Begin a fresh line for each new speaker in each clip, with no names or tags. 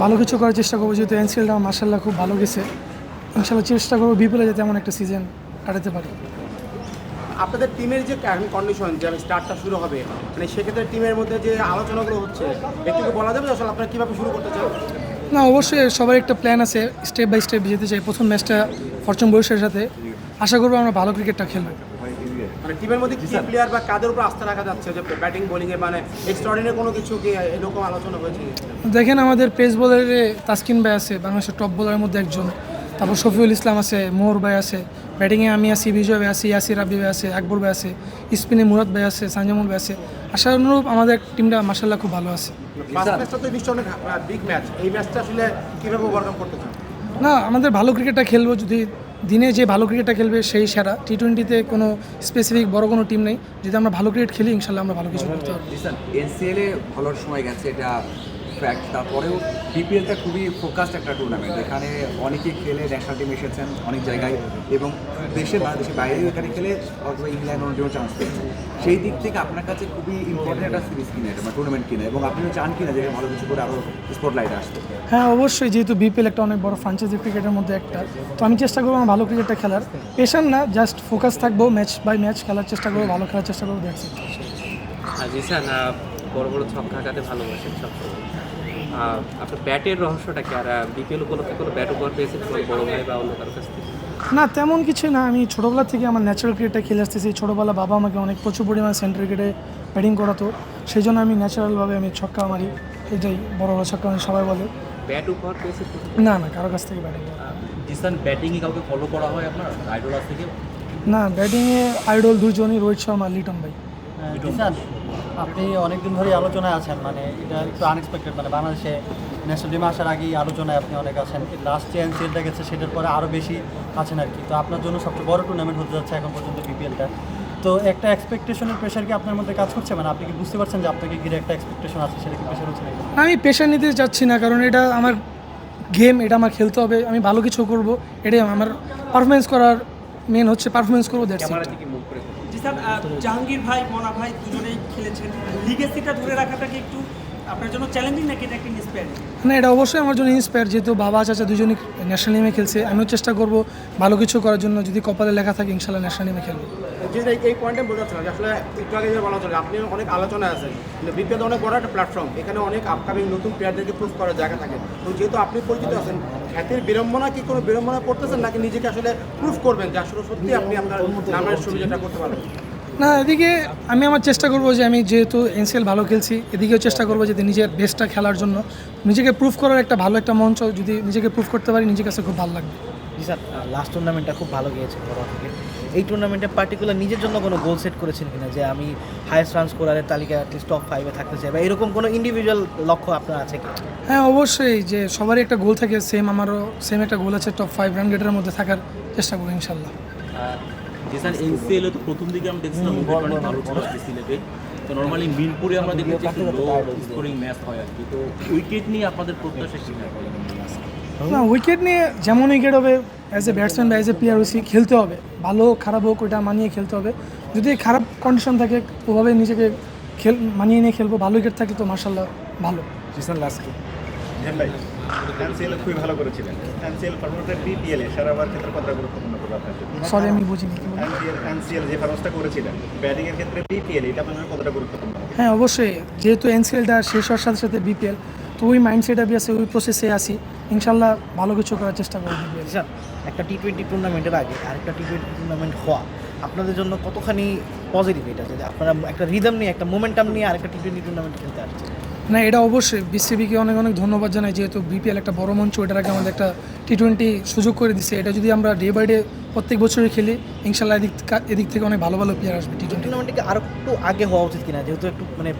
ভালো কিছু করার চেষ্টা করব যেহেতু এনসিএলটা মার্শাল্লাহ খুব ভালো গেছে। ইনশাল্লাহ চেষ্টা করব বিপুলে যাতে এমন একটা সিজন কাটাতে পারি।
আপনাদের টিমের যে কন্ডিশন যে স্টার্টটা শুরু হবে মানে সেক্ষেত্রে টিমের মধ্যে যে আলোচনাগুলো হচ্ছে একটু বলা যাবে আসলে আপনারা কীভাবে শুরু করতে চান?
না অবশ্যই সবার একটা প্ল্যান আছে স্টেপ বাই স্টেপ যেতে চাই। প্রথম ম্যাচটা ফরচুন বরিশালের সাথে। আশা করব আমরা ভালো ক্রিকেটটা খেলব।
মানে টিমের মধ্যে কি প্লেয়ার বা কাদের উপর আস্থা রাখা যাচ্ছে? যে ব্যাটিং বোলিংয়ে মানে এক্সট্রাঅর্ডিনারি কোনো কিছু কি এরকম আলোচনা হয়েছে?
দেখেন আমাদের পেস বোলারে তাসকিন ভাই আছে বাংলাদেশের টপ বোলারের মধ্যে একজন। তারপর শফিউল ইসলাম আছে মোহর ভাই আছে। ব্যাটিংয়ে আমি আছি বিজয় ভাই আছি ইয়াসির রাব্বি ভাই আছে আকবর ভাই আছে স্পিনে মুরাদ ভাই আছে সানজামুল ভাই আছে। আশা অনুরূপ আমাদের টিমটা মার্শাল্লাহ খুব ভালো আছে।
ফার্স্ট তো নিশ্চয় অনেক বিগ ম্যাচ এই ম্যাচটা আসলে কীভাবে ওভারকাম করতে চান?
না আমাদের ভালো ক্রিকেটটা খেলব যদি দিনে যে ভালো ক্রিকেটটা খেলবে সেই সেরা। টি টোয়েন্টিতে কোনো স্পেসিফিক বড় কোনো টিম নেই। যদি আমরা ভালো ক্রিকেট খেলি, ইনশাল্লাহ আমরা ভালো কিছু করতে পারব।
এনসিএলে ভালো সময় গেছে, এটা ফ্যাক্ট তারপরেও বিপিএলটা খুবই ফোকাসড একটা টুর্নামেন্ট এখানে অনেকে খেলে ন্যাশনাল টিম এসেছেন অনেক জায়গায় এবং দেশের বাংলাদেশের বাইরেও এখানে খেলে অথবা ইংল্যান্ড অন্য চান্স পেয়েছে। সেই দিক থেকে আপনার কাছে খুবই ইম্পর্টেন্ট একটা সিরিজ কিনে এটা মানে টুর্নামেন্ট কিনে এবং আপনিও চান কিনা যে ভালো কিছু করে আরও স্পটলাইটে আসতে?
হ্যাঁ অবশ্যই যেহেতু বিপিএল একটা অনেক বড় ফ্রাঞ্চাইজি ক্রিকেটের মধ্যে একটা তো আমি চেষ্টা করব আমার ভালো ক্রিকেটটা খেলার। পেশার না জাস্ট ফোকাস থাকব ম্যাচ বাই ম্যাচ খেলার চেষ্টা করব ভালো খেলার চেষ্টা করব দেখছি
জিসান বড় বড় ছক্কা হাঁকাতে ভালোবাসেন সবসময়। আহ, আপনার ব্যাটের রহস্যটা কি? আর বিপিএল উপলক্ষে কোনো ব্যাট উপহার পেয়েছেন কোনো বড় ভাই বা অন্য কারও কাছ থেকে?
না তেমন কিছু না। আমি ছোটোবেলা থেকে আমার ন্যাচারাল ক্রিকেটটা খেলে আসতেছি। ছোটোবেলা বাবা আমাকে অনেক প্রচুর পরিমাণে সেন্টার ক্রিকেটে ব্যাটিং করাতো। সেই জন্য আমি ন্যাচারালভাবে আমি ছক্কা মারি। এটাই বড় বড় ছক্কা মারি সবাই বলে।
ব্যাট উপহার পেয়েছেন
না না কারও কাছ থেকে ব্যাটিং
জিসান ব্যাটিংয়ে কাউকে ফলো করা হয় আপনার? আইডল থেকে
না ব্যাটিংয়ে আইডল দুজনই রোহিত শর্মা লিটন ভাই।
কিষান আপনি অনেকদিন ধরেই আলোচনায় আছেন মানে এটা একটু আনএক্সপেক্টেড মানে বাংলাদেশে ন্যাশনাল টিমে আসার আগেই আলোচনায় আপনি অনেক আছেন। লাস্ট যে এনসিএলটা গেছে সেটার পরে আরও বেশি আছেন আর কি। তো আপনার জন্য সবচেয়ে বড় টুর্নামেন্ট হতে যাচ্ছে এখন পর্যন্ত বিপিএলটা তো একটা এক্সপেকটেশনের প্রেশার কি আপনার মধ্যে কাজ করছে? মানে আপনি কি বুঝতে পারছেন যে আপনাকে ঘিরে একটা এক্সপেকটেশন আছে সেটা কি প্রেশার হচ্ছে নাকি?
আমি পেশা নিতে চাচ্ছি না কারণ এটা আমার গেম এটা আমার খেলতে হবে আমি ভালো কিছু করব এটাই আমার পারফরমেন্স করার মেন হচ্ছে পারফরমেন্স করব দ্যাটস
জিসান জাহাঙ্গীর ভাই, মনা ভাই দুজনেই খেলেছেন। লিগেসিটা ধরে রাখাটা কি একটু আপনার জন্য চ্যালেঞ্জিং নাকি এটা একটা ইন্সপায়ারিং
না, এটা অবশ্যই আমার জন্য ইন্সপায়ার যেহেতু বাবা, চাচা দুজনই ন্যাশনাল টিমে খেলছে। আমিও চেষ্টা করব ভালো কিছু করার জন্য, যদি কপালে লেখা থাকে ইনশাল্লাহ ন্যাশনাল টিমে খেলব।
যে এই- এই পয়েন্টে বোঝাচ্ছিলাম যে আসলে একটু আগে যে বলা হচ্ছিল আপনি অনেক আলোচনায় আছেন কিন্তু বিপিএল অনেক বড় একটা প্ল্যাটফর্ম এখানে অনেক আপকামিং নতুন প্লেয়ারদেরকে প্রুভ করার জায়গা থাকে। তো যেহেতু আপনি পরিচিত আছেন খ্যাতির বিড়ম্বনা কি কোনো বিড়ম্বনা পড়তেছেন নাকি নিজেকে আসলে প্রুভ করবেন যে আসলে সত্যি আপনি আপনার নামের সুবিধাটা করতে পারবেন?
না এদিকে আমি আমার চেষ্টা করব যে আমি যেহেতু এনসিএল ভালো খেলছি এদিকেও চেষ্টা করব যাতে নিজের বেস্টটা খেলার জন্য। নিজেকে প্রুফ করার একটা ভালো একটা মঞ্চ যদি নিজেকে প্রুফ করতে পারি নিজের কাছে খুব ভালো লাগবে।
জি স্যার লাস্ট টুর্নামেন্টটা খুব ভালো গিয়েছে বড় থেকে এই টুর্নামেন্টে পার্টিকুলার নিজের জন্য কোনো গোল সেট করেছেন কিনা? যে আমি হাইয়েস্ট রান স্কোরারের তালিকায় অ্যাটলিস্ট টপ ফাইভে থাকতে চাই বা এরকম কোনো ইন্ডিভিজুয়াল লক্ষ্য আপনার আছে কি?
হ্যাঁ অবশ্যই যে সবারই একটা গোল থাকে সেম আমারও সেম একটা গোল আছে টপ ফাইভ রান গেটের মধ্যে থাকার চেষ্টা করব ইনশাল্লাহ।
জিসান এনসিএল তো প্রথম দিকে আমরা দেখছিলাম উইকেট অনেক ভালো ছিল সিলেটে তো নর্মালি মিনপুরে আমরা দেখেছি একটু লো স্কোরিং ম্যাচ হয় আর কি। তো উইকেট নিয়ে আপনাদের প্রত্যাশা কি
না উইকেট নিয়ে যেমন উইকেট হবে অ্যাজ এ ব্যাটসম্যান বা অ্যাজ এ প্লেয়ার ওসি খেলতে হবে। ভালো হোক খারাপ হোক ওইটা মানিয়ে খেলতে হবে। যদি খারাপ কন্ডিশন থাকে ওভাবে নিজেকে খেল মানিয়ে নিয়ে খেলব ভালো উইকেট থাকে তো মার্শাল্লাহ ভালো।
জিসান লাস্ট এনসিএল খুবই ভালো করেছিলেন। বিপিএল এ সারাবার ক্ষেত্রে কতটা গুরুত্বপূর্ণ
সরি আমি বুঝিনি কি বলব।
এনসিএল এনসিএল যে করেছিলেন ব্যাটিং এর ক্ষেত্রে বিপিএল এটা আপনার কতটা গুরুত্বপূর্ণ?
হ্যাঁ অবশ্যই। যেহেতু এনসিএলটা শেষ হওয়ার সাথে সাথে বিপিএল তো ওই মাইন্ডসেট আমি আছে ওই প্রসেসে আসি ইনশাল্লাহ ভালো কিছু করার চেষ্টা করব।
স্যার একটা টি টোয়েন্টি টুর্নামেন্টের আগে আরেকটা টি টোয়েন্টি টুর্নামেন্ট হওয়া আপনাদের জন্য কতখানি পজিটিভ এটা? যে আপনারা একটা রিদম নিয়ে একটা মোমেন্টাম নিয়ে আরেকটা টি টোয়েন্টি টুর্নামেন্ট খেলতে আসছে
না এটা অবশ্যই বিসিবিকে অনেক অনেক ধন্যবাদ জানাই যেহেতু বিপিএল একটা বড় মঞ্চ এটার আগে আমাদের একটা টি টোয়েন্টি সুযোগ করে দিচ্ছে এটা যদি আমরা ডে বাই ডে প্রত্যেক বছরই খেলি ইনশাল্লাহ এদিক এদিক থেকে অনেক ভালো ভালো প্লেয়ার আসবে টি টোয়েন্টি
টুর্নামেন্টকে আরও একটু আগে হওয়া উচিত কিনা? যেহেতু একটু মানে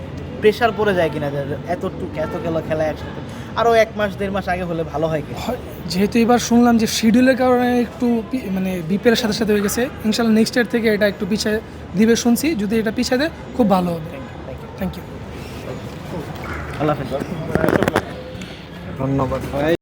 প্রেশার পড়ে যায় কিনা এতটুকু এত গেল খেলা একসাথে। আরও এক মাস দেড় মাস আগে হলে ভালো হয় কি?
হয়- যেহেতু এবার শুনলাম যে শিডিউলের কারণে একটু মানে বিপিএল সাথে সাথে হয়ে গেছে। ইনশাল্লাহ নেক্সট ইয়ার থেকে এটা একটু পিছিয়ে দিবে শুনছি। যদি এটা পিছিয়ে দেয় খুব ভালো হবে। থ্যাংক ইউ
আল্লাহ হাফিজ।
ধন্যবাদ।